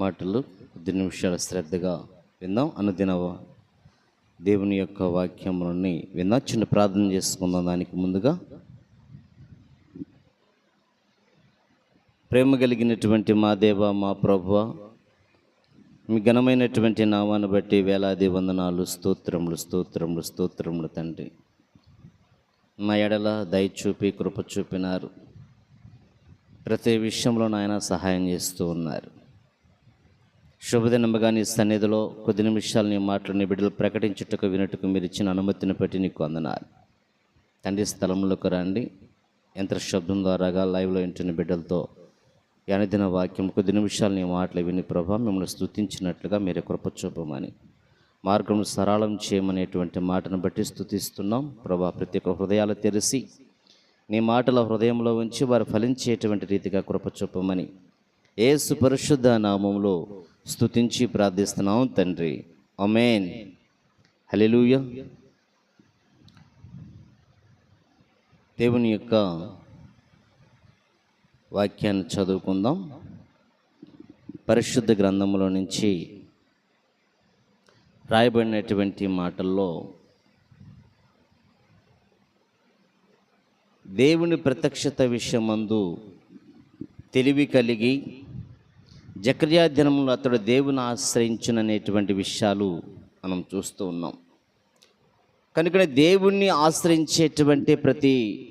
మాటలు కొద్ది నిమిషాలు శ్రద్ధగా విందాం. అనుదిన దేవుని యొక్క వాక్యములని విందాం చిన్న ప్రార్థన చేసుకుందాం దానికి ముందుగా. ప్రేమ కలిగినటువంటి మా దేవ మా ప్రభు మీ ఘనమైనటువంటి నామాన్ని బట్టి వేలాది వందనాలు స్తోత్రములు స్తోత్రములు స్తోత్రములు తండ్రి. మా ఎడల దయ చూపి కృప చూపినారు. ప్రతి విషయంలో నాయన సహాయం చేస్తూ ఉన్నారు. శుభదినముగా సన్నిధిలో కొద్ది నిమిషాలు నీ మాటలు నీ బిడ్డలు ప్రకటించుటకు వినటకు మీరు ఇచ్చిన అనుమతిని బట్టి నీకు అందనాలి తండ్రి స్థలంలోకి రండి. యంత్ర శబ్దం ద్వారాగా లైవ్లో ఇంటిని బిడ్డలతో ఈ వాక్యం కొద్ది నిమిషాలు నీ మాటలు విని ప్రభా మిమ్మల్ని స్థుతించినట్లుగా మీరు కృప చూపమని. మార్గం సరళం చేయమనేటువంటి మాటను బట్టి స్థుతిస్తున్నాం ప్రభా ప్రతి ఒక్క హృదయాలు తెరిసి నీ మాటల హృదయంలో ఉంచి వారు ఫలించేటువంటి రీతిగా కృప చూపమని. ఏసు పరిశుద్ధ నామంలో స్తుతించి ప్రార్థిస్తున్నాం తండ్రి. అమేన్ హలెలూయ దేవుని యొక్క వాక్యాన్ని చదువుకుందాం. పరిశుద్ధ గ్రంథంలో నుంచి రాయబడినటువంటి మాటల్లో దేవుని ప్రత్యక్షత విషయమందు తెలివి కలిగి జక్రియా దినంలో అతడు దేవుని ఆశ్రయించుననేటువంటి విషయాలు మనం చూస్తూ ఉన్నాం. కనుక దేవుణ్ణి ఆశ్రయించేటువంటి ప్రతి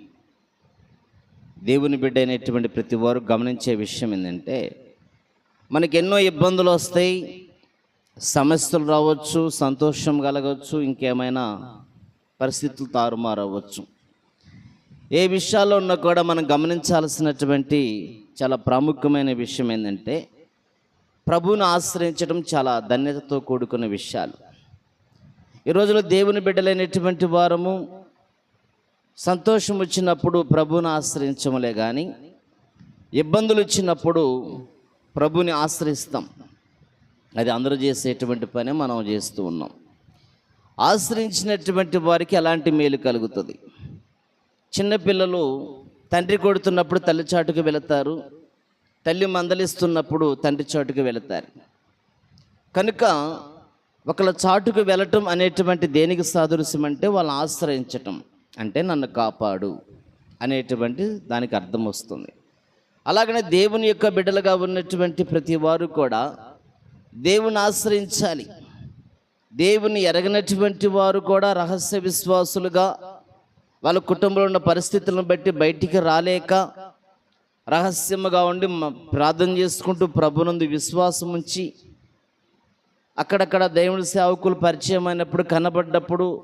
దేవుని బిడ్డ అయినటువంటి ప్రతి వారు గమనించే విషయం ఏంటంటే మనకి ఎన్నో ఇబ్బందులు వస్తాయి సమస్యలు రావచ్చు సంతోషం కలగవచ్చు ఇంకేమైనా పరిస్థితులు తారుమారవచ్చు. ఏ విషయాల్లో ఉన్నా కూడా మనం గమనించాల్సినటువంటి చాలా ప్రాముఖ్యమైన విషయం ఏంటంటే ప్రభువును ఆశ్రయించడం చాలా ధన్యతతో కూడుకున్న విషయాలు. ఈ రోజులో దేవుని బిడ్డలైనటువంటి వారము సంతోషం వచ్చినప్పుడు ప్రభువుని ఆశ్రయించములే కానీ ఇబ్బందులు వచ్చినప్పుడు ప్రభుని ఆశ్రయిస్తాం. అది అందరూ చేసేటువంటి పని మనం చేస్తూ ఉన్నాం. ఆశ్రయించినటువంటి వారికి ఎలాంటి మేలు కలుగుతుంది? చిన్నపిల్లలు తండ్రి కొడుతున్నప్పుడు తల్లిచాటుకు వెళతారు తల్లి మందలిస్తున్నప్పుడు తండ్రి చాటుకు వెళతారు. కనుక ఒకళ్ళ చాటుకు వెళ్ళటం అనేటువంటి దేనికి సాదృశ్యం అంటే వాళ్ళని ఆశ్రయించటం అంటే నన్ను కాపాడు అనేటువంటి దానికి అర్థం వస్తుంది. అలాగనే దేవుని యొక్క బిడ్డలుగా ఉన్నటువంటి ప్రతి వారు కూడా దేవుని ఆశ్రయించాలి. దేవుని ఎరగనటువంటి వారు కూడా రహస్య విశ్వాసులుగా వాళ్ళ కుటుంబంలో ఉన్న పరిస్థితులను బట్టి బయటికి రాలేక రహస్యముగా ఉండి ప్రార్థన చేసుకుంటూ ప్రభునందు విశ్వాసం ఉంచి అక్కడక్కడ దేవుని సేవకులు పరిచయం అయినప్పుడు కనబడ్డప్పుడు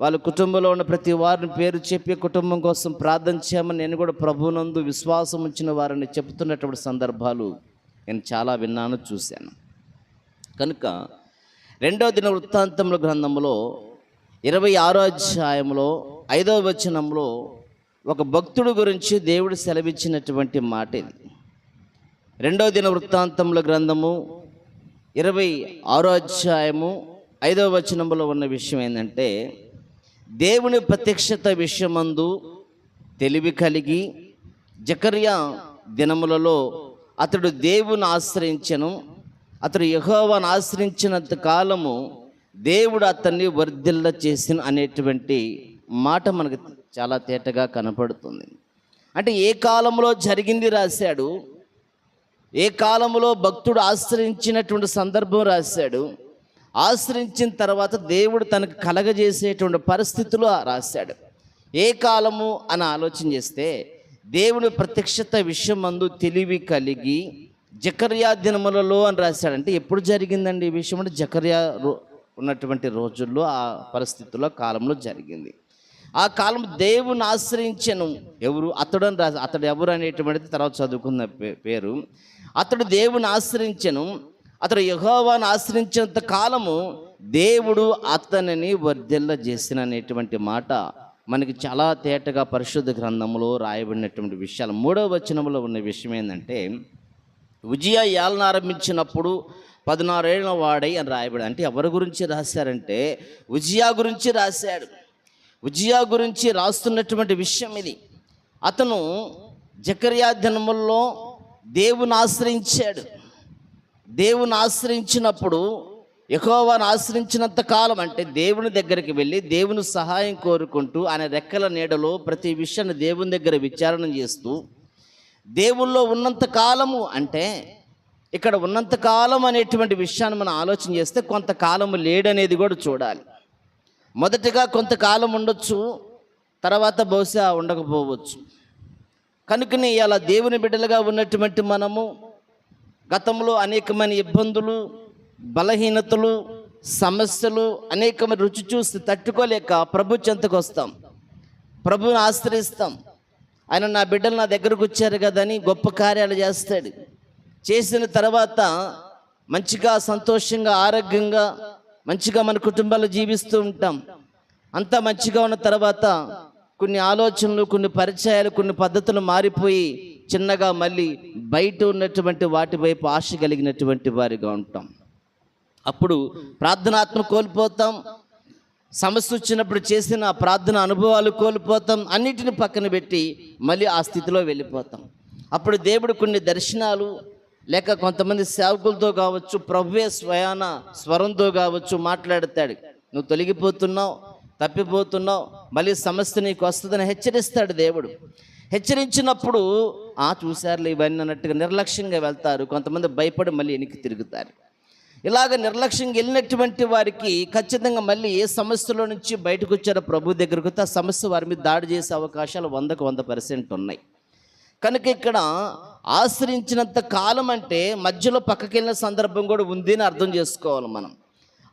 వాళ్ళ కుటుంబంలో ఉన్న ప్రతి వారిని పేరు చెప్పి కుటుంబం కోసం ప్రార్థన చేయమని నేను కూడా ప్రభునందు విశ్వాసం ఉంచిన వారిని చెబుతున్నటువంటి సందర్భాలు నేను చాలా విన్నాను చూశాను. కనుక రెండవ దిన వృత్తాంతముల గ్రంథంలో ఇరవై ఆరో అధ్యాయంలో ఐదవ వచనంలో ఒక భక్తుడు గురించి దేవుడు సెలవిచ్చినటువంటి మాట ఇది రెండవ దిన వృత్తాంతముల గ్రంథము ఇరవై ఆరో అధ్యాయము ఐదవ వచనంలో ఉన్న విషయం ఏంటంటే దేవుని ప్రత్యక్షత విషయమందు తెలివి కలిగి జకర్యా దినములలో అతడు దేవుని ఆశ్రయించను. అతడు యహోవాను ఆశ్రయించినంత కాలము దేవుడు అతన్ని వర్ధిల్ల చేసిన అనేటువంటి మాట మనకు చాలా తేటగా కనపడుతుంది. అంటే ఏ కాలంలో జరిగింది రాశాడు? ఏ కాలంలో భక్తుడు ఆశ్రయించినటువంటి సందర్భం రాశాడు? ఆశ్రయించిన తర్వాత దేవుడు తనకు కలగజేసేటువంటి పరిస్థితులు రాశాడు. ఏ కాలము అని ఆలోచన చేస్తే దేవుని ప్రత్యక్షత విషయం మందు తెలివి కలిగి జకర్యా దినములలో అని రాశాడంటే ఎప్పుడు జరిగిందండి ఈ విషయం? అంటే జకర్యా రో- ఉన్నటువంటి రోజుల్లో ఆ పరిస్థితుల్లో కాలంలో జరిగింది. ఆ కాలం దేవుని ఆశ్రయించను. ఎవరు? అతడు అని రాసి అతడు ఎవరు అనేటువంటిది తర్వాత చదువుకున్న పే- పేరు. అతడు దేవుని ఆశ్రయించను. అతడు యహోవాను ఆశ్రయించినంత కాలము దేవుడు అతనిని వర్ధిల్ల చేసిన అనేటువంటి మాట మనకి చాలా తేటగా పరిశుద్ధ గ్రంథంలో రాయబడినటువంటి విషయాలు. మూడవ వచనంలో ఉన్న విషయం ఏంటంటే విజయ ఏళ్ళను ఆరంభించినప్పుడు పదినారేళ్ళ వాడై అని రాయబడి అంటే ఎవరి గురించి రాశారంటే విజయ గురించి రాశాడు. ఉజియా గురించి రాస్తున్నటువంటి విషయం ఇది. అతను జకర్యా దినముల్లో దేవుని ఆశ్రయించాడు. దేవుని ఆశ్రయించినప్పుడు యెహోవాను ఆశ్రయించినంత కాలం అంటే దేవుని దగ్గరికి వెళ్ళి దేవుని సహాయం కోరుకుంటూ ఆయన రెక్కల నీడలో ప్రతి విషయాన్ని దేవుని దగ్గర విచారణ చేస్తూ దేవుల్లో ఉన్నంత కాలము అంటే ఇక్కడ ఉన్నంత కాలం అనేటువంటి విషయాన్ని మనం ఆలోచన చేస్తే కొంతకాలము లేడనేది కూడా చూడాలి. మొదటిగా కొంతకాలం ఉండొచ్చు తర్వాత బహుశా ఉండకపోవచ్చు. కనుకని అలా దేవుని బిడ్డలుగా ఉన్నటువంటి మనము గతంలో అనేకమైన ఇబ్బందులు బలహీనతలు సమస్యలు అనేకమైన రుచి చూసి తట్టుకోలేక ప్రభు చెంతకు వస్తాం. ప్రభుని ఆశ్రయిస్తాం. ఆయన నా బిడ్డలు నా దగ్గరకు వచ్చారు కదని గొప్ప కార్యాలు చేస్తాడు. చేసిన తర్వాత మంచిగా సంతోషంగా ఆరోగ్యంగా మంచిగా మన కుటుంబాలు జీవిస్తూ ఉంటాం. అంతా మంచిగా ఉన్న తర్వాత కొన్ని ఆలోచనలు కొన్ని పరిచయాలు కొన్ని పద్ధతులు మారిపోయి చిన్నగా మళ్ళీ బయట ఉన్నటువంటి వాటి వైపు ఆశ కలిగినటువంటి వారిగా ఉంటాం. అప్పుడు ప్రార్థనాత్మ కోల్పోతాం. సమస్య వచ్చినప్పుడు చేసిన ప్రార్థన అనుభవాలు కోల్పోతాం. అన్నిటిని పక్కన పెట్టి మళ్ళీ ఆ స్థితిలో వెళ్ళిపోతాం. అప్పుడు దేవుడు కొన్ని దర్శనాలు లేక కొంతమంది సేవకులతో కావచ్చు ప్రభువే స్వయాన స్వరంతో కావచ్చు మాట్లాడతాడు. నువ్వు తొలగిపోతున్నావు తప్పిపోతున్నావు మళ్ళీ సమస్య నీకు వస్తుందని హెచ్చరిస్తాడు దేవుడు. హెచ్చరించినప్పుడు ఆ చూశారులే ఇవన్నీ అన్నట్టుగా నిర్లక్ష్యంగా వెళ్తారు. కొంతమంది భయపడి మళ్ళీ వెనక్కి తిరుగుతారు. ఇలాగ నిర్లక్ష్యంగా వెళ్ళినటువంటి వారికి ఖచ్చితంగా మళ్ళీ ఏ సమస్యలో నుంచి బయటకు వచ్చారో ప్రభు దగ్గరకు ఆ సమస్య వారి మీద దాడి చేసే అవకాశాలు వందకు వంద పర్సెంట్ ఉన్నాయి. కనుక ఇక్కడ ఆశ్రయించినంత కాలం అంటే మధ్యలో పక్కకి వెళ్ళిన సందర్భం కూడా ఉంది అని అర్థం చేసుకోవాలి మనం.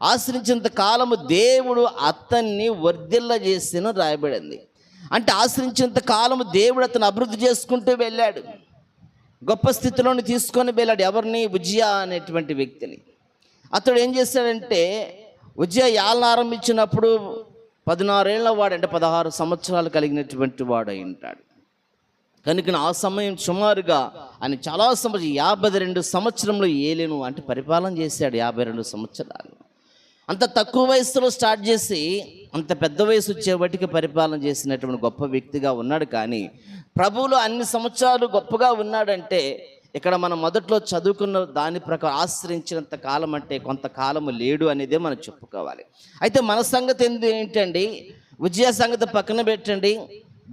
ఆశ్రయించినంత కాలము దేవుడు అతన్ని వర్ధిల్ల చేసిన రాయబడింది. అంటే ఆశ్రయించినంత కాలము దేవుడు అతను అభివృద్ధి చేసుకుంటూ వెళ్ళాడు. గొప్ప స్థితిలోని తీసుకొని వెళ్ళాడు ఎవరిని? విజయ అనేటువంటి వ్యక్తిని. అతడు ఏం చేశాడంటే విజయ యాలను ఆరంభించినప్పుడు పదినారేళ్ళ వాడు అంటే పదహారు సంవత్సరాలు కలిగినటువంటి వాడు అయి ఉంటాడు. కనుక ఆ సమయం సుమారుగా ఆయన చాలా సంవత్సరం యాభై రెండు సంవత్సరంలో ఏలేను అంటే పరిపాలన చేశాడు యాభై రెండు సంవత్సరాలు. అంత తక్కువ వయసులో స్టార్ట్ చేసి అంత పెద్ద వయసు వచ్చేవాటికి పరిపాలన చేసినటువంటి గొప్ప వ్యక్తిగా ఉన్నాడు కానీ ప్రభువులు అన్ని సంవత్సరాలు గొప్పగా ఉన్నాడంటే ఇక్కడ మనం మొదట్లో చదువుకున్న దాని ప్రకారం ఆశ్రయించినంత కాలం అంటే కొంతకాలము లేడు అనేదే మనం చెప్పుకోవాలి. అయితే మన సంగతి ఏంటండి? విజయ సంగతి పక్కన పెట్టండి.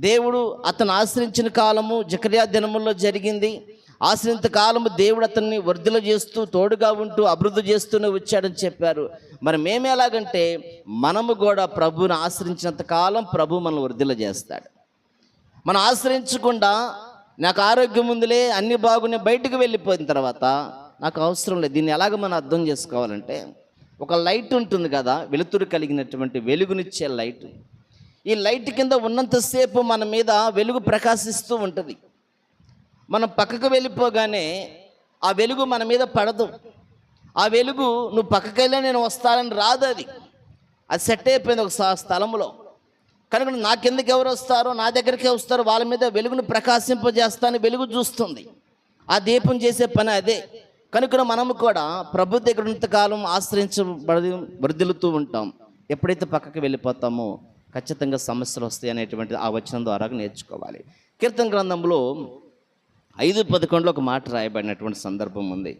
దేవుడు అతను ఆశ్రయించిన కాలము జకర్యా దినముల్లో జరిగింది. ఆశ్రయింత కాలము దేవుడు అతన్ని వర్ధుల చేస్తూ తోడుగా ఉంటూ అభివృద్ధి చేస్తూనే వచ్చాడని చెప్పారు. మరి మేము ఎలాగంటే మనము కూడా ప్రభువుని ఆశ్రయించినంత కాలం ప్రభు మనల్ని వర్ధుల చేస్తాడు. మనం ఆశ్రయించకుండా నాకు ఆరోగ్యం ఉందిలే అన్ని బాగున్నాయి బయటకు వెళ్ళిపోయిన తర్వాత నాకు అవసరం లేదు. దీన్ని ఎలాగ మనం అర్థం చేసుకోవాలంటే ఒక లైట్ ఉంటుంది కదా వెలుతురు కలిగినటువంటి వెలుగునిచ్చే లైట్. ఈ లైట్ కింద ఉన్నంతసేపు మన మీద వెలుగు ప్రకాశిస్తూ ఉంటుంది. మనం పక్కకు వెళ్ళిపోగానే ఆ వెలుగు మన మీద పడదు. ఆ వెలుగు నువ్వు పక్కకి వెళ్ళా నేను వస్తానని రాదు అది. అది సెట్ అయిపోయింది ఒక స్థలంలో కనుక నా కిందకి ఎవరు వస్తారో నా దగ్గరికి వస్తారో వాళ్ళ మీద వెలుగును ప్రకాశింపజేస్తాను వెలుగు చూస్తుంది. ఆ దీపం చేసే పని అదే. కనుక మనము కూడా ప్రభు దగ్గర ఉన్నంతకాలం ఆశ్రయించబడి వృద్ధులుతూ ఉంటాం. ఎప్పుడైతే పక్కకి వెళ్ళిపోతామో ఖచ్చితంగా సమస్యలు వస్తాయి అనేటువంటి ఆ వచనం ద్వారా నేర్చుకోవాలి. కీర్తన గ్రంథంలో ఐదు పదకొండులో ఒక మాట రాయబడినటువంటి సందర్భం ఉంది.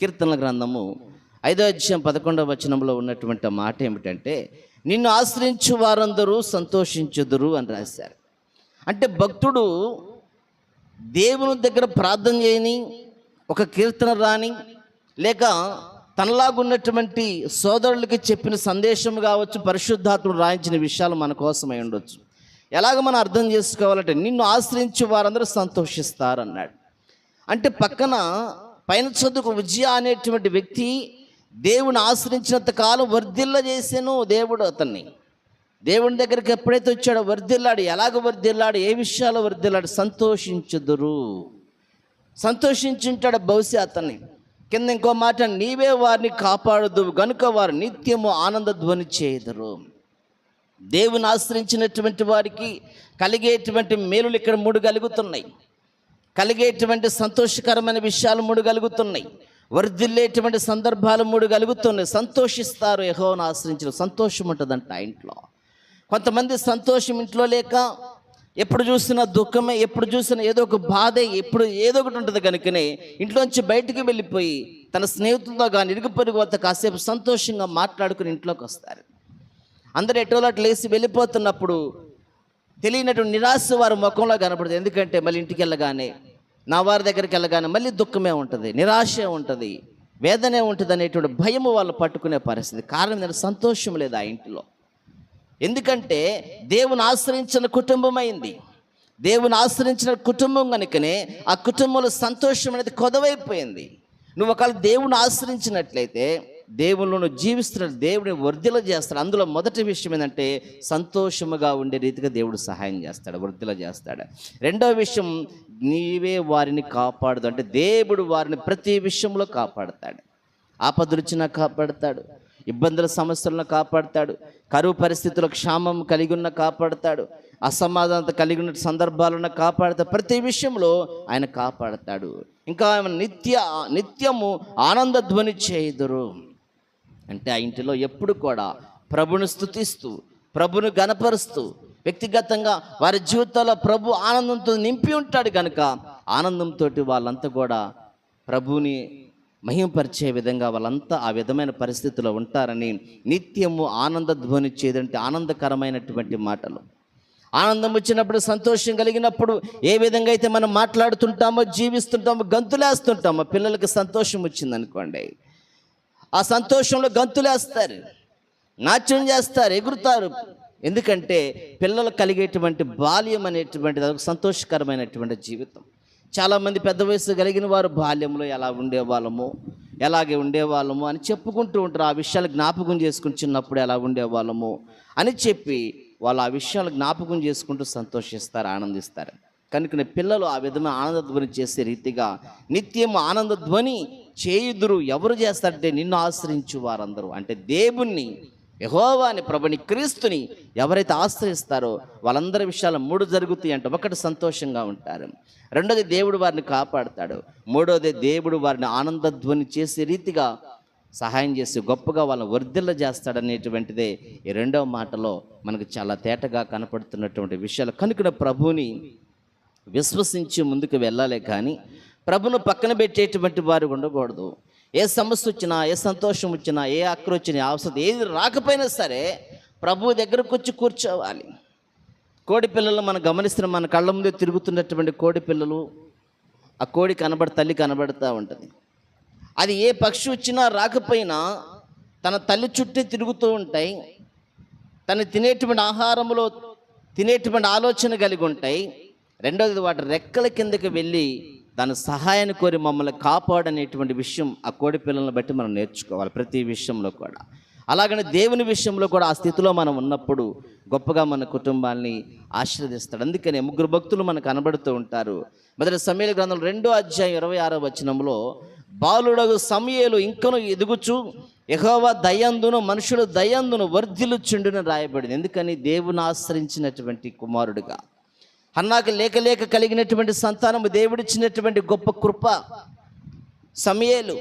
కీర్తనల గ్రంథము ఐదో అధ్యాయం పదకొండవ వచనంలో ఉన్నటువంటి మాట ఏమిటంటే నిన్ను ఆశ్రయించు వారందరూ సంతోషించుదురు అని రాశారు. అంటే భక్తుడు దేవుని దగ్గర ప్రార్థన చేయని ఒక కీర్తన రాని లేక తనలాగున్నటువంటి సోదరులకి చెప్పిన సందేశం కావచ్చు పరిశుద్ధాత్ముడు రాయించిన విషయాలు మన కోసమై ఉండొచ్చు. ఎలాగ మనం అర్థం చేసుకోవాలంటే నిన్ను ఆశ్రయించి వారందరూ సంతోషిస్తారన్నాడు. అంటే పక్కన పైన చదువుకు విజయ అనేటువంటి వ్యక్తి దేవుని ఆశ్రయించినంత కాలం వర్ధిల్ల చేసాను దేవుడు అతన్ని. దేవుని దగ్గరికి ఎప్పుడైతే వచ్చాడో వర్ధిల్లాడు ఎలాగ వర్ధిల్లాడు ఏ విషయాలు వర్ధిల్లాడు? సంతోషించుదురు. సంతోషించుంటాడు బహుశా అతన్ని. కింద ఇంకో మాట నీవే వారిని కాపాడదు గనుక వారు నిత్యము ఆనంద ధ్వని చేయుదురు. దేవుని ఆశ్రయించినటువంటి వారికి కలిగేటువంటి మేలులు ఇక్కడ మూడు కలుగుతున్నాయి. కలిగేటువంటి సంతోషకరమైన విషయాలు మూడు కలుగుతున్నాయి. వర్ధిల్లేటువంటి సందర్భాలు మూడు కలుగుతున్నాయి. సంతోషిస్తారు యహోను ఆశ్రయించిన సంతోషం ఉంటుందంట ఇంట్లో. కొంతమంది సంతోషం ఇంట్లో లేక ఎప్పుడు చూసినా దుఃఖమే ఎప్పుడు చూసినా ఏదో ఒక బాధే ఎప్పుడు ఏదో ఒకటి ఉంటుంది కనుకనే ఇంట్లోంచి బయటికి వెళ్ళిపోయి తన స్నేహితులతో కానీ ఇరుగు పొరుగు వద్ద కాసేపు సంతోషంగా మాట్లాడుకుని ఇంట్లోకి వస్తారు. అందరు ఎటోలాట్ లేచి వెళ్ళిపోతున్నప్పుడు తెలియనటువంటి నిరాశ వారి ముఖంలో కనపడుతుంది. ఎందుకంటే మళ్ళీ ఇంటికి వెళ్ళగానే నా వారి దగ్గరికి వెళ్ళగానే మళ్ళీ దుఃఖమే ఉంటుంది నిరాశ ఉంటుంది వేదనే ఉంటుంది అనేటువంటి భయము వాళ్ళు పట్టుకునే పరిస్థితి. కారణం సంతోషం లేదు ఆ ఇంటిలో. ఎందుకంటే దేవుని ఆశ్రయించిన కుటుంబం అయింది దేవుని ఆశ్రయించిన కుటుంబం కనుకనే ఆ కుటుంబంలో సంతోషం అనేది కొదవైపోయింది. నువ్వు ఒకవేళ దేవుని ఆశ్రయించినట్లయితే దేవుళ్ళు నువ్వు జీవిస్తున్నాడు దేవుడిని వృద్ధిలో చేస్తాడు. అందులో మొదటి విషయం ఏంటంటే సంతోషముగా ఉండే రీతిగా దేవుడు సహాయం చేస్తాడు వృద్ధిలో చేస్తాడు. రెండో విషయం నీవే వారిని కాపాడదు. అంటే దేవుడు వారిని ప్రతి విషయంలో కాపాడతాడు. ఆపదలు కాపాడతాడు. ఇబ్బందుల సమస్యలను కాపాడతాడు. కరువు పరిస్థితుల క్షామం కలిగి ఉన్న కాపాడతాడు. అసమాధానత కలిగి ఉన్న సందర్భాలను కాపాడతాడు. ప్రతి విషయంలో ఆయన కాపాడతాడు. ఇంకా ఆయన నిత్య నిత్యము ఆనంద ధ్వని చేయుదురు? అంటే ఆ ఇంటిలో ఎప్పుడు కూడా ప్రభుని స్థుతిస్తూ ప్రభును గనపరుస్తూ వ్యక్తిగతంగా వారి జీవితాల్లో ప్రభు ఆనందంతో నింపి ఉంటాడు కనుక ఆనందంతో వాళ్ళంతా కూడా ప్రభుని మహింపరిచే విధంగా వాళ్ళంతా ఆ విధమైన పరిస్థితిలో ఉంటారని నిత్యము ఆనంద ధ్వని చేదంటే ఆనందకరమైనటువంటి మాటలు. ఆనందం వచ్చినప్పుడు సంతోషం కలిగినప్పుడు ఏ విధంగా అయితే మనం మాట్లాడుతుంటామో జీవిస్తుంటామో గంతులేస్తుంటామో పిల్లలకి సంతోషం వచ్చిందనుకోండి. ఆ సంతోషంలో గంతులేస్తారు నాట్యం చేస్తారు ఎగురుతారు. ఎందుకంటే పిల్లలు కలిగేటువంటి బాల్యం అనేటువంటిది అదొక సంతోషకరమైనటువంటి జీవితం. చాలామంది పెద్ద వయసు కలిగిన వారు బాల్యంలో ఎలా ఉండేవాళ్ళము? ఎలాగే ఉండేవాళ్ళము? అని చెప్పుకుంటూ ఉంటారు. ఆ విషయాలు జ్ఞాపకం చేసుకుని చిన్నప్పుడు ఎలా ఉండేవాళ్ళము? అని చెప్పి వాళ్ళు ఆ విషయాలు జ్ఞాపకం చేసుకుంటూ సంతోషిస్తారు ఆనందిస్తారు. కనుక పిల్లలు ఆ విధమైన ఆనంద ధ్వని చేసే రీతిగా నిత్యం ఆనంద ధ్వని చేయుదురు ఎవరు చేస్తారంటే నిన్ను ఆశ్రయించు వారందరూ. అంటే దేవుణ్ణి యహోవాని ప్రభుని క్రీస్తుని ఎవరైతే ఆశ్రయిస్తారో వాళ్ళందరి విషయాలు మూడు జరుగుతాయి అంటే ఒకటి సంతోషంగా ఉంటారు. రెండోది దేవుడు వారిని కాపాడుతాడు. మూడోది దేవుడు వారిని ఆనందధ్వని చేసే రీతిగా సహాయం చేసి గొప్పగా వాళ్ళని వర్ధిల్ల చేస్తాడనేటువంటిదే ఈ రెండవ మాటలో మనకు చాలా తేటగా కనపడుతున్నటువంటి విషయాలు. కనుక ప్రభుని విశ్వసించి ముందుకు వెళ్ళాలి కానీ ప్రభును పక్కన పెట్టేటువంటి వారు ఉండకూడదు. ఏ సమస్య వచ్చినా ఏ సంతోషం వచ్చినా ఏ ఆకలి వచ్చినా అవసరం ఏది రాకపోయినా సరే ప్రభు దగ్గరకు వచ్చి కూర్చోవాలి. కోడి పిల్లలు మనం గమనిస్తున్న మన కళ్ళ ముందే తిరుగుతున్నటువంటి కోడి పిల్లలు ఆ కోడి కనబడ తల్లి కనబడుతూ ఉంటుంది. అది ఏ పక్షి వచ్చినా రాకపోయినా తన తల్లి చుట్టూ తిరుగుతూ ఉంటాయి. తను తినేటువంటి ఆహారంలో తినేటువంటి ఆలోచన కలిగి ఉంటాయి. రెండోది వాటి రెక్కల కిందకి వెళ్ళి దాని సహాయాన్ని కోరి మమ్మల్ని కాపాడనేటువంటి విషయం ఆ కోడి పిల్లలను బట్టి మనం నేర్చుకోవాలి ప్రతి విషయంలో కూడా. అలాగనే దేవుని విషయంలో కూడా ఆ స్థితిలో మనం ఉన్నప్పుడు గొప్పగా మన కుటుంబాన్ని ఆశీర్వదిస్తాడు. అందుకనే ముగ్గురు భక్తులు మనకు కనబడుతూ ఉంటారు. మొదటి సమయాల గ్రంథం రెండో అధ్యాయం ఇరవై ఆరో వచనంలో బాలుడగు సమయలు ఇంకను ఎదుగుచు యహోవా దయందును మనుషులు దయందును వర్ధిలుచుండును రాయబడింది. ఎందుకని? దేవుని ఆశ్రయించినటువంటి కుమారుడుగా. అన్నాకు లేక లేక కలిగినటువంటి సంతానము దేవుడిచ్చినటువంటి గొప్ప కృప. సమయలు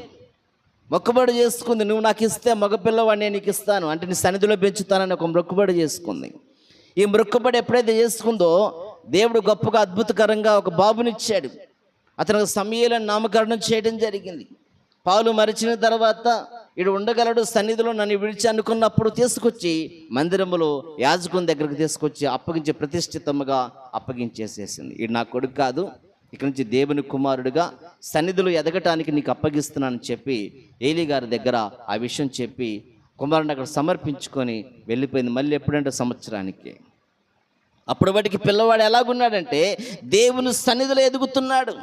మొక్కుబడి చేసుకుంది నువ్వు నాకు ఇస్తే మగపిల్లవాడిని నీకు ఇస్తాను. అంటే నీ సన్నిధిలో పెంచుతానని ఒక మొక్కుబడి చేసుకుంది. ఈ మొక్కుబడి ఎప్పుడైతే చేసుకుందో దేవుడు గొప్పగా అద్భుతకరంగా ఒక బాబునిచ్చాడు. అతనికి సమయాలను నామకరణం చేయడం జరిగింది. పాలు మరిచిన తర్వాత ఇడు ఉండగలడు సన్నిధిలో నన్ను విడిచి అనుకున్నప్పుడు తీసుకొచ్చి మందిరములో యాజకుని దగ్గరికి తీసుకొచ్చి అప్పగించి ప్రతిష్ఠితముగా అప్పగించేసేసింది. ఇది నా కొడుకు కాదు ఇక్కడి నుంచి దేవుని కుమారుడిగా సన్నిధిలో ఎదగటానికి నీకు అప్పగిస్తున్నానని చెప్పి ఏలి గారి దగ్గర ఆ విషయం చెప్పి కుమారుడిని అక్కడ సమర్పించుకొని వెళ్ళిపోయింది. మళ్ళీ ఎప్పుడంటే సంవత్సరానికి. అప్పుడు వాటికి పిల్లవాడు ఎలాగున్నాడంటే దేవుని సన్నిధిలో ఎదుగుతున్నాడు.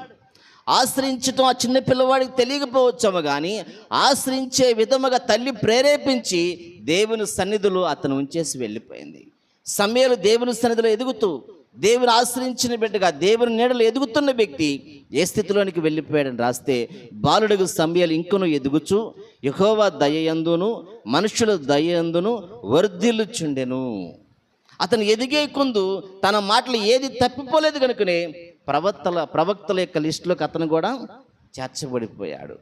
ఆశ్రయించటం ఆ చిన్న పిల్లవాడికి తెలియకపోవచ్చాము కానీ ఆశ్రయించే విధముగా తల్లి ప్రేరేపించి దేవుని సన్నిధిలో అతను ఉంచేసి వెళ్ళిపోయింది. సమయాలు దేవుని సన్నిధిలో ఎదుగుతూ దేవుని ఆశ్రయించిన బిడ్డగా దేవుని నీడలు ఎదుగుతున్న వ్యక్తి ఏ స్థితిలోనికి వెళ్ళిపోయాడని రాస్తే బాలుడుగు సమయాలు ఇంకను ఎదుగుచు యహోవా దయయందును మనుషుల దయయందును వర్ధిల్లుచుండెను. అతను ఎదిగే కొందు తన మాటలు ఏది తప్పిపోలేదు కనుకనే ప్రవక్తల ప్రవక్తల యొక్క లిస్టులోకి అతను కూడా చేర్చబడిపోయాడు.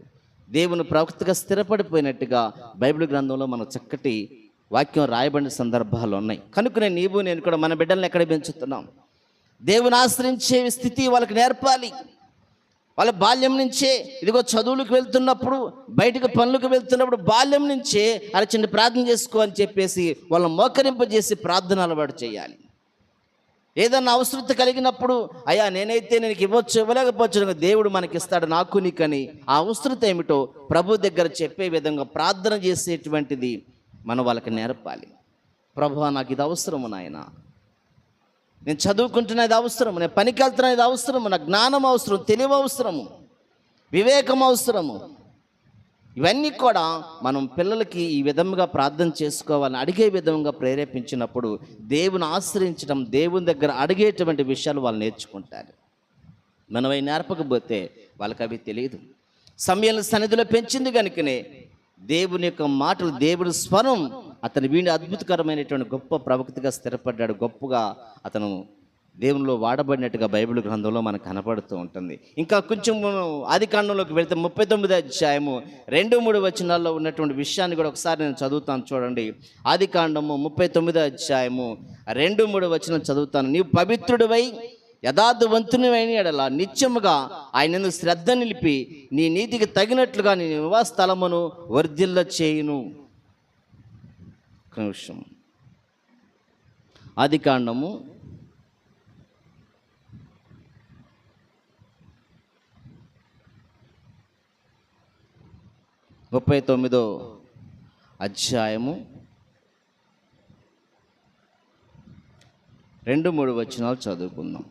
దేవుని ప్రవక్తగా స్థిరపడిపోయినట్టుగా బైబిల్ గ్రంథంలో మన చక్కటి వాక్యం రాయబడిన సందర్భాలు ఉన్నాయి. కనుకనే నీవు నేను కూడా మన బిడ్డల్ని ఎక్కడ పెంచుతున్నాం? దేవుని ఆశ్రయించే స్థితి వాళ్ళకి నేర్పాలి. వాళ్ళ బాల్యం నుంచే ఇదిగో చదువులకు వెళ్తున్నప్పుడు బయటకు పనులకు వెళ్తున్నప్పుడు బాల్యం నుంచే అలా చిన్న ప్రార్థన చేసుకో అని చెప్పేసి వాళ్ళని మోకరింపజేసి ప్రార్థన అలవాటు చేయాలి. ఏదన్నా అవసరత కలిగినప్పుడు అయ్యా నేనైతే నేను ఇవ్వచ్చు ఇవ్వలేకపోవచ్చు దేవుడు మనకి ఇస్తాడు నాకు నీకని. ఆ అవసరత ఏమిటో ప్రభు దగ్గర చెప్పే విధంగా ప్రార్థన చేసేటువంటిది మనం వాళ్ళకి నేర్పాలి. ప్రభు నాకు ఇది అవసరము నాయన. నేను చదువుకుంటున్న ఇది అవసరము నేను పనికి వెళ్తున్న ఇది అవసరము నా జ్ఞానం అవసరం తెలివి అవసరము వివేకం అవసరము ఇవన్నీ కూడా మనం పిల్లలకి ఈ విధంగా ప్రార్థన చేసుకోవాలని అడిగే విధంగా ప్రేరేపించినప్పుడు దేవుని ఆశ్రయించడం దేవుని దగ్గర అడిగేటువంటి విషయాలు వాళ్ళు నేర్చుకుంటారు. మనం అవి నేర్పకపోతే వాళ్ళకి అవి తెలియదు సమయాన్ని సన్నిధిలో పెంచింది కనుకనే దేవుని యొక్క మాటలు దేవుని స్వరం అతని వీడి అద్భుతకరమైనటువంటి గొప్ప ప్రవక్తగా స్థిరపడ్డాడు గొప్పగా అతను దేవునిలో వాడబడినట్టుగా బైబిల్ గ్రంథంలో మనకు కనపడుతూ ఉంటుంది. ఇంకా కొంచెం మనం ఆది కాండంలోకి వెళ్తే ముప్పై తొమ్మిది అధ్యాయము రెండు మూడు వచనాల్లో ఉన్నటువంటి విషయాన్ని కూడా ఒకసారి నేను చదువుతాను చూడండి. ఆది కాండము ముప్పై తొమ్మిది అధ్యాయము రెండు మూడు వచనం చదువుతాను. నీవు పవిత్రుడివై యథార్థవంతునివైన ఎడల నిత్యముగా ఆయన శ్రద్ధ నిలిపి నీ నీతికి తగినట్లుగా నీ నివాస స్థలమును వర్ధిల్ల చేయును. ఒక్క నిమిషం. ఆది కాండము ముప్పై తొమ్మిదో అధ్యాయము. రెండు మూడు వచనాలు చదువుకుందాం.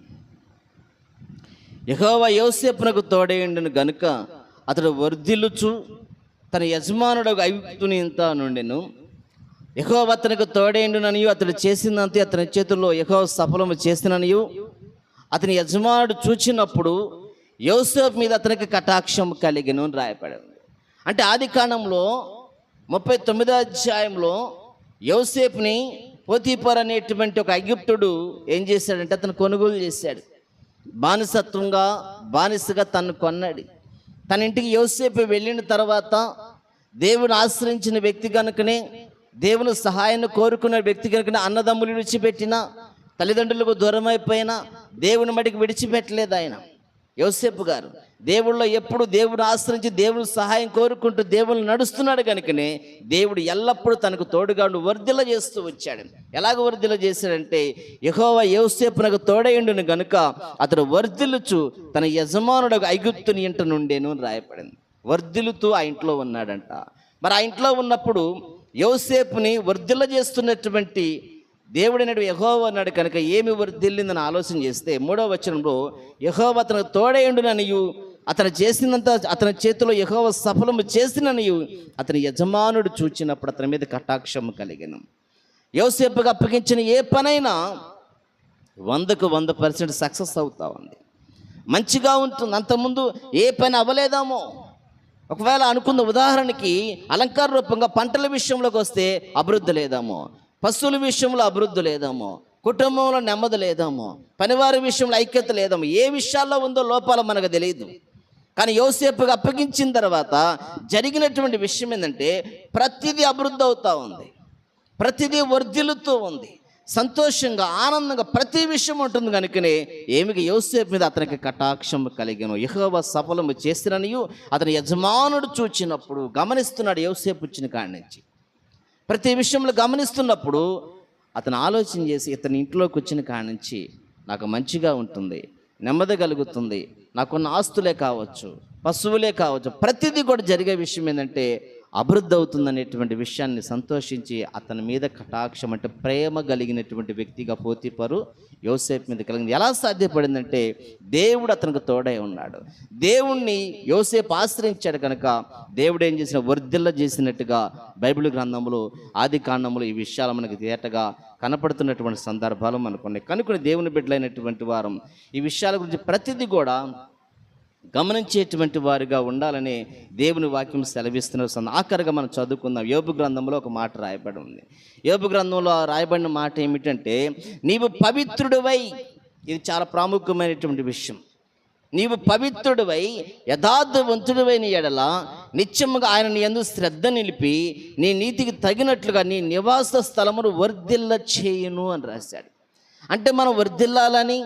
యహోవా యోసేపునకు తోడేయండును గనుక అతడు వర్ధిల్లుచు తన యజమానుడు ఐగుప్తుని ఇంత నుండెను. యహోవ అతనికి తోడేండుననియు అతడు చేసినంత అతని చేతుల్లో యహో సఫలము చేసిననియు. అతని యజమానుడు చూచినప్పుడు యోసేపు మీద అతనికి కటాక్షం కలిగిను అని రాయపడాడు అంటే ఆది కాలంలో ముప్పై తొమ్మిదో అధ్యాయంలో యోసేపుని పోతీపర్ అనేటువంటి ఒక ఐగుప్తుడు ఏం చేశాడంటే అతను కొనుగోలు చేశాడు. బానిసత్వంగా బానిసగా తను కొన్నాడు. తన ఇంటికి యోసేపు వెళ్ళిన తర్వాత దేవుని ఆశ్రయించిన వ్యక్తి కనుకనే దేవుని సహాయాన్ని కోరుకున్న వ్యక్తి కనుకనే అన్నదమ్ములు విడిచిపెట్టిన తల్లిదండ్రులకు దూరం అయిపోయినా దేవుని మడికి విడిచిపెట్టలేదు ఆయన. యోసేపు గారు దేవుళ్ళో ఎప్పుడు దేవుని ఆశ్రయించి దేవుని సహాయం కోరుకుంటూ దేవుని నడుస్తున్నాడు కనుకనే దేవుడు ఎల్లప్పుడూ తనకు తోడుగా వర్ధిల చేస్తూ వచ్చాడు. ఎలాగ వర్ధిల చేశాడంటే యహోవ యోసేపునకు తోడయుండును గనుక అతడు వర్ధిల్లుచు తన యజమానుడు ఐగుప్తుని ఇంట నుండేను అని రాయపడింది వర్ధిల్లుతూ ఆ ఇంట్లో ఉన్నాడంట. మరి ఆ ఇంట్లో ఉన్నప్పుడు యోసేపుని వర్ధిల్ల చేస్తున్నటువంటి దేవుడైనడు యహోవ అన్నాడు కనుక ఏమి వర్ధిల్లిందని ఆలోచన చేస్తే మూడవ వచనంలో యహోవ అతనికి తోడేయుండుననియు అతను చేసినంత అతని చేతిలో యహోవ సఫలము చేసిన అతని యజమానుడు చూచినప్పుడు అతని మీద కటాక్షము కలిగిన. యోసేపుకి అప్పగించిన ఏ పనైనా వందకు వంద పర్సెంట్ సక్సెస్ అవుతా ఉంది. మంచిగా ఉంటుంది. అంతకుముందు ఏ పని అవ్వలేదామో. ఒకవేళ అనుకున్న ఉదాహరణకి అలంకార రూపంగా పంటల విషయంలోకి వస్తే అభివృద్ధి లేదామో. పశువుల విషయంలో అభివృద్ధి లేదామో. కుటుంబంలో నెమ్మది లేదామో. పనివారి విషయంలో ఐక్యత లేదామో. ఏ విషయాల్లో ఉందో లోపాలు మనకు తెలియదు. కానీ యోసేపుకి అప్పగించిన తర్వాత జరిగినటువంటి విషయం ఏంటంటే ప్రతిదీ అభివృద్ధి అవుతూ ఉంది. ప్రతిదీ వర్ధిల్లుతూ ఉంది. సంతోషంగా ఆనందంగా ప్రతి విషయం ఉంటుంది కనుకనే ఏమికి యోసేపు మీద అతనికి కటాక్షం కలిగిన. యహోవ సఫలము చేసిననియు అతని యజమానుడు చూచినప్పుడు గమనిస్తున్నాడు యోసేపు వచ్చిన కాడి నుంచి. ప్రతి విషయంలో గమనిస్తున్నప్పుడు అతను ఆలోచన చేసి ఇతని ఇంట్లోకి వచ్చిన కాడి నుంచి నాకు మంచిగా ఉంటుంది నెమ్మది కలుగుతుంది నాకున్న ఆస్తులే కావచ్చు పశువులే కావచ్చు ప్రతిదీ కూడా జరిగే విషయం ఏంటంటే అభివృద్ధి అవుతుందనేటువంటి విషయాన్ని సంతోషించి అతని మీద కటాక్షం అంటే ప్రేమ కలిగినటువంటి వ్యక్తిగా పోతీపరు యోసేపు మీద కలిగింది. ఎలా సాధ్యపడిందంటే దేవుడు అతనికి తోడై ఉన్నాడు. దేవుణ్ణి యోసేపు ఆశ్రయించాడు కనుక దేవుడు ఏం చేసిన వర్ధిల్ల చేసినట్టుగా బైబిల్ గ్రంథంలో ఆది కాండములు ఈ విషయాలు మనకి తేటగా కనపడుతున్నటువంటి సందర్భాలు మనకు ఉన్నాయి కనుకొని దేవుని బిడ్డలైనటువంటి వారం ఈ విషయాల గురించి ప్రతిదీ కూడా గమనించేటువంటి వారిగా ఉండాలని దేవుని వాక్యం సెలవిస్తున్న ఆఖరిగా మనం చదువుకుందాం. యోపు గ్రంథంలో ఒక మాట రాయబడి ఉంది. యోపు గ్రంథంలో రాయబడిన మాట ఏమిటంటే నీవు పవిత్రుడివై ఇది చాలా ప్రాముఖ్యమైనటువంటి విషయం. నీవు పవిత్రుడివై యథార్థవంతుడివైన ఎడల నిత్యముగా ఆయన నీ ఎందు శ్రద్ధ నిలిపి నీ నీతికి తగినట్లుగా నీ నివాస స్థలమును వర్ధిల్ల చేయును అని రాశాడు. అంటే మనం వర్ధిల్లాలని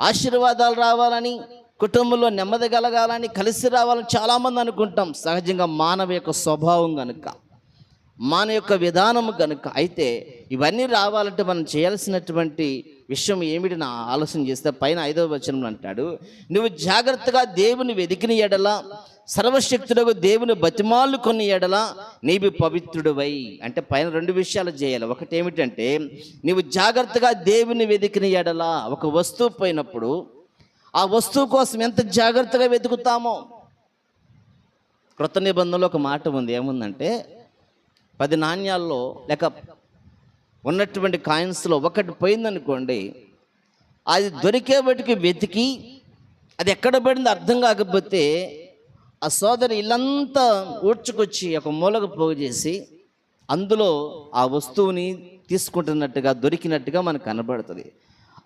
ఆశీర్వాదాలు రావాలని కుటుంబంలో నెమ్మది కలగాలని కలిసి రావాలని చాలామంది అనుకుంటాం. సహజంగా మానవ యొక్క స్వభావం కనుక మాన యొక్క విధానం కనుక అయితే ఇవన్నీ రావాలంటే మనం చేయాల్సినటువంటి విషయం ఏమిటి నా ఆలోచన చేస్తే పైన ఐదవ వచనం అంటాడు నువ్వు జాగ్రత్తగా దేవుని వెతికిన ఎడల సర్వశక్తులకు దేవుని బతిమాలు కొన్ని ఎడల నీవి పవిత్రుడివై. అంటే పైన రెండు విషయాలు చేయాలి. ఒకటి ఏమిటంటే నీవు జాగ్రత్తగా దేవుని వెతికిన ఎడల ఒక వస్తువు పోయినప్పుడు ఆ వస్తువు కోసం ఎంత జాగ్రత్తగా వెతుకుతామో. కృత నిబంధనలో ఒక మాట ఉంది. ఏముందంటే పది నాణ్యాల్లో లేక ఉన్నటువంటి కాయిన్స్లో ఒకటి పోయిందనుకోండి అది దొరికే వాటికి వెతికి అది ఎక్కడ పడిందో అర్థం కాకపోతే ఆ సోదరి ఇల్లంతా ఊడ్చుకొచ్చి ఒక మూలకు పోగు చేసి అందులో ఆ వస్తువుని తీసుకుంటున్నట్టుగా దొరికినట్టుగా మనకు కనబడుతుంది.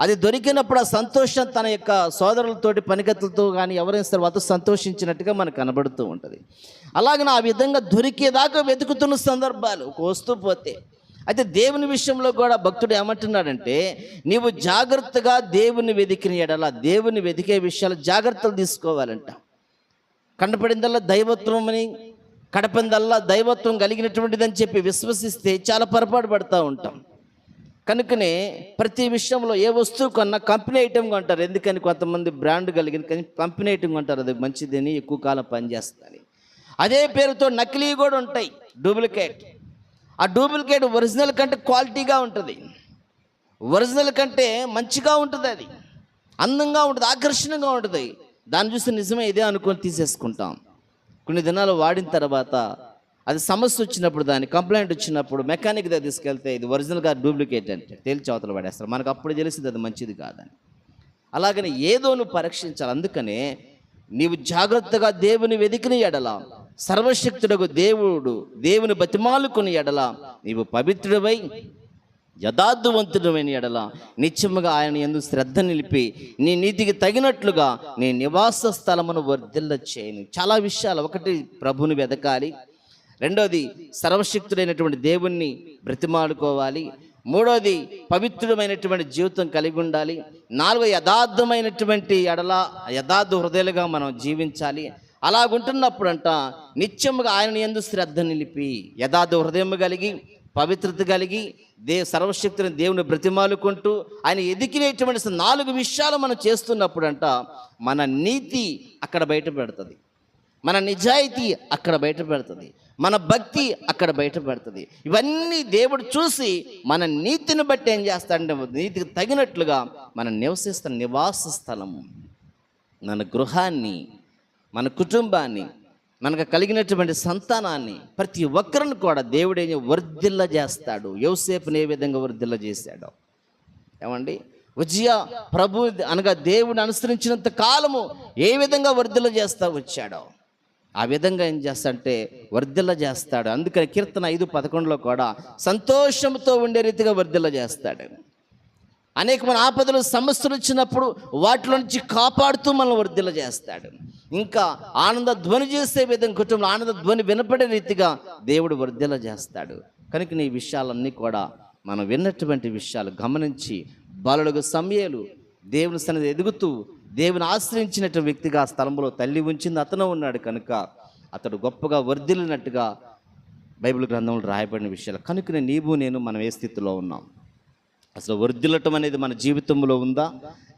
అది దొరికినప్పుడు ఆ సంతోషం తన యొక్క సోదరులతోటి పనికత్తులతో కానీ ఎవరైనా సరే సంతోషించినట్టుగా మనకు కనబడుతూ ఉంటుంది. అలాగే ఆ విధంగా దొరికేదాకా వెతుకుతున్న సందర్భాలు వస్తూ పోతే. అయితే దేవుని విషయంలో కూడా భక్తుడు ఏమంటున్నాడంటే నీవు జాగ్రత్తగా దేవుని వెతికిన ఎడల దేవుని వెతికే విషయాలు జాగ్రత్తలు తీసుకోవాలంట. కండపడిందల్లా దైవత్వం అని కడపందల్లా దైవత్వం కలిగినటువంటిదని చెప్పి విశ్వసిస్తే చాలా పొరపాటు పడుతూ ఉంటాం. కనుకనే ప్రతి విషయంలో ఏ వస్తువు కొన్నా కంపెనీ ఐటెం కొంటారు. ఎందుకని కొంతమంది బ్రాండ్ కలిగింది కానీ కంపెనీ ఐటెం కొంటారు. అది మంచిదని ఎక్కువ కాలం పనిచేస్తుంది అదే పేరుతో నకిలీ కూడా ఉంటాయి. డూప్లికేట్ ఆ డూప్లికేట్ ఒరిజినల్ కంటే క్వాలిటీగా ఉంటుంది. ఒరిజినల్ కంటే మంచిగా ఉంటుంది అది. అందంగా ఉంటుంది. ఆకర్షణంగా ఉంటుంది. దాన్ని చూసి నిజమే ఇదే అనుకొని తీసేసుకుంటాం. కొన్ని దినాలు వాడిన తర్వాత అది సమస్య వచ్చినప్పుడు దాని కంప్లైంట్ వచ్చినప్పుడు మెకానిక్ దగ్గర తీసుకెళ్తే ఇది ఒరిజినల్గా డూప్లికేట్ అంటే తేల్చి అవతల పడేస్తారు. మనకు అప్పుడు తెలిసింది అది మంచిది కాదని. అలాగని ఏదో నువ్వు పరీక్షించాలి. అందుకనే నీవు జాగ్రత్తగా దేవుని వెతికిన ఎడల సర్వశక్తుడకు దేవుడు దేవుని బతిమాలుకుని ఎడల నీవు పవిత్రుడవై యథార్థవంతుడమైన ఎడల నిత్యముగా ఆయన ఎందు శ్రద్ధ నిలిపి నీ నీతికి తగినట్లుగా నీ నివాస స్థలమును వర్ధిల్ల చేయను చాలా విషయాలు. ఒకటి ప్రభుని వెదకాలి. రెండోది సర్వశక్తుడైనటువంటి దేవుణ్ణి బ్రతిమాడుకోవాలి. మూడోది పవిత్రమైనటువంటి జీవితం కలిగి ఉండాలి. నాలుగో యథార్థమైనటువంటి ఎడల యథార్థ హృదయాలుగా మనం జీవించాలి. అలాగుంటున్నప్పుడంట నిత్యముగా ఆయన ఎందు శ్రద్ధ నిలిపి యథార్థ హృదయం కలిగి పవిత్రత కలిగి దే సర్వశక్తిని దేవుని బ్రతిమాలుకుంటూ ఆయన ఎదికినటువంటి నాలుగు విషయాలు మనం చేస్తున్నప్పుడంట మన నీతి అక్కడ బయట పెడుతుంది మన నిజాయితీ అక్కడ బయటపడుతుంది. మన భక్తి అక్కడ బయటపడుతుంది. ఇవన్నీ దేవుడు చూసి మన నీతిని బట్టి ఏం చేస్తాడంటే నీతికి తగినట్లుగా మనం నివసిస్తున్న నివాస స్థలము. మన గృహాన్ని మన కుటుంబాన్ని మనకు కలిగినటువంటి సంతానాన్ని ప్రతి ఒక్కరిని కూడా దేవుడు ఏం వర్ధిల్ల చేస్తాడు. యోసేపుని ఏ విధంగా వర్ధిల్ల చేశాడో. ఏమండి? విజయ ప్రభు అనగా దేవుడిని అనుసరించినంత కాలము ఏ విధంగా వర్ధిల్ల చేస్తా వచ్చాడో. ఆ విధంగా ఏం చేస్తాడంటే వర్ధిల్ల చేస్తాడు. అందుకని కీర్తన ఐదు పదకొండులో కూడా సంతోషంతో ఉండే రీతిగా వర్ధిల్ల చేస్తాడు. అనేకమైన ఆపదలు సమస్యలు వచ్చినప్పుడు వాటిలో నుంచి కాపాడుతూ మనం వర్ధిల్ల చేస్తాడు. ఇంకా ఆనంద ధ్వని చేసే విధంగా కుటుంబంలో ఆనంద ధ్వని వినపడే రీతిగా దేవుడు వర్ధిల్ల చేస్తాడు. కనుక నీ విషయాలన్నీ కూడా మనం విన్నటువంటి విషయాలు గమనించి బాలుడుగు సమయాలు దేవుని సన్నిధి ఎదుగుతూ దేవుని ఆశ్రయించినటువంటి వ్యక్తిగా ఆ స్థలంలో తల్లి ఉంచింది అతను ఉన్నాడు కనుక అతడు గొప్పగా వర్ధిల్లినట్టుగా బైబిల్ గ్రంథంలో రాయబడిన విషయాలు. కనుకనే నీవు నేను మనం ఏ స్థితిలో ఉన్నాం? అసలు వర్ధిల్లటం అనేది మన జీవితంలో ఉందా?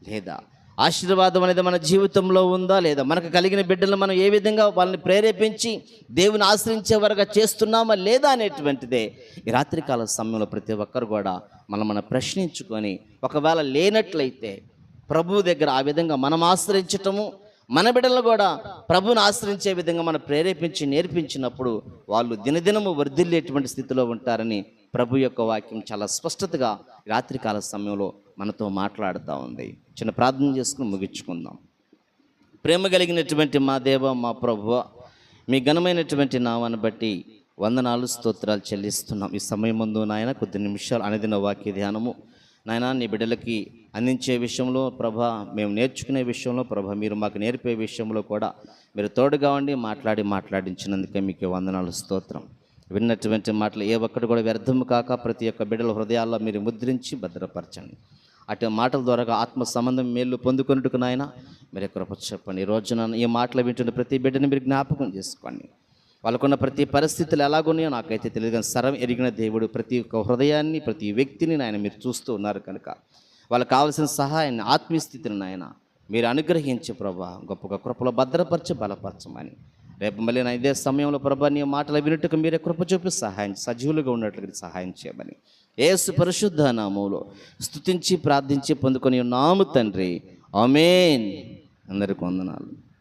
లేదా? ఆశీర్వాదం అనేది మన జీవితంలో ఉందా? లేదా? మనకు కలిగిన బిడ్డలను మనం ఏ విధంగా వాళ్ళని ప్రేరేపించి దేవుని ఆశ్రయించే వరగా చేస్తున్నామా? లేదా అనేటువంటిదే ఈ రాత్రికాల సమయంలో ప్రతి ఒక్కరు కూడా మనం మనం ప్రశ్నించుకొని ఒకవేళ లేనట్లయితే ప్రభువు దగ్గర ఆ విధంగా మనం ఆశ్రయించటము మన బిడ్డలు కూడా ప్రభుని ఆశ్రయించే విధంగా మనం ప్రేరేపించి నేర్పించినప్పుడు వాళ్ళు దినదినము వర్ధిల్లేటువంటి స్థితిలో ఉంటారని ప్రభు యొక్క వాక్యం చాలా స్పష్టతగా రాత్రికాల సమయంలో మనతో మాట్లాడుతూ ఉంది. చిన్న ప్రార్థన చేసుకుని ముగించుకుందాం. ప్రేమ కలిగినటువంటి మా దేవ మా ప్రభువ మీ ఘనమైనటువంటి నామాన్ని బట్టి వందనాలు స్తోత్రాలు చెల్లిస్తున్నాం. ఈ సమయం ముందు నాయన కొద్ది నిమిషాలు అనదిన వాక్య ధ్యానము. నాయన నీ బిడ్డలకి అందించే విషయంలో ప్రభ మేము నేర్చుకునే విషయంలో ప్రభ మీరు మాకు నేర్పే విషయంలో కూడా మీరు తోడుగా ఉండి మాట్లాడి మాట్లాడించినందుకే మీకు వందనాలు స్తోత్రం. విన్నటువంటి మాటలు ఏ ఒక్కటి కూడా వ్యర్థము కాక ప్రతి ఒక్క బిడ్డల హృదయాల్లో మీరు ముద్రించి భద్రపరచండి. అటు మాటల ద్వారా ఆత్మ సంబంధం మేలు పొందుకొనుటకు నాయన మీరు కృప చెప్పండి. ఈ రోజున ఈ మాటలు వింటున్న ప్రతి బిడ్డని మీరు జ్ఞాపకం చేసుకోండి. వాళ్ళకున్న ప్రతి పరిస్థితులు ఎలాగున్నాయో నాకైతే తెలియదు కానీ సరం ఎరిగిన దేవుడు ప్రతి ఒక్క హృదయాన్ని ప్రతి వ్యక్తిని నాయన మీరు చూస్తూ ఉన్నారు కనుక. వాళ్ళకి కావాల్సిన సహాయాన్ని ఆత్మీయ స్థితిని నాయన మీరు అనుగ్రహించి ప్రభా. గొప్పగా కృపలో భద్రపరచి బలపరచమని. రేపు మళ్ళీ నా ఇదే సమయంలో ప్రభా నీ మాటలు వినట్టుకు మీరే కృప చూపి సహాయం సజీవులుగా ఉన్నట్లుగా సహాయం చేయమని. ఏసు పరిశుద్ధ నామములో స్థుతించి ప్రార్థించి పొందుకొని నాము తండ్రి. అమేన్ అందరికి వందనాలు.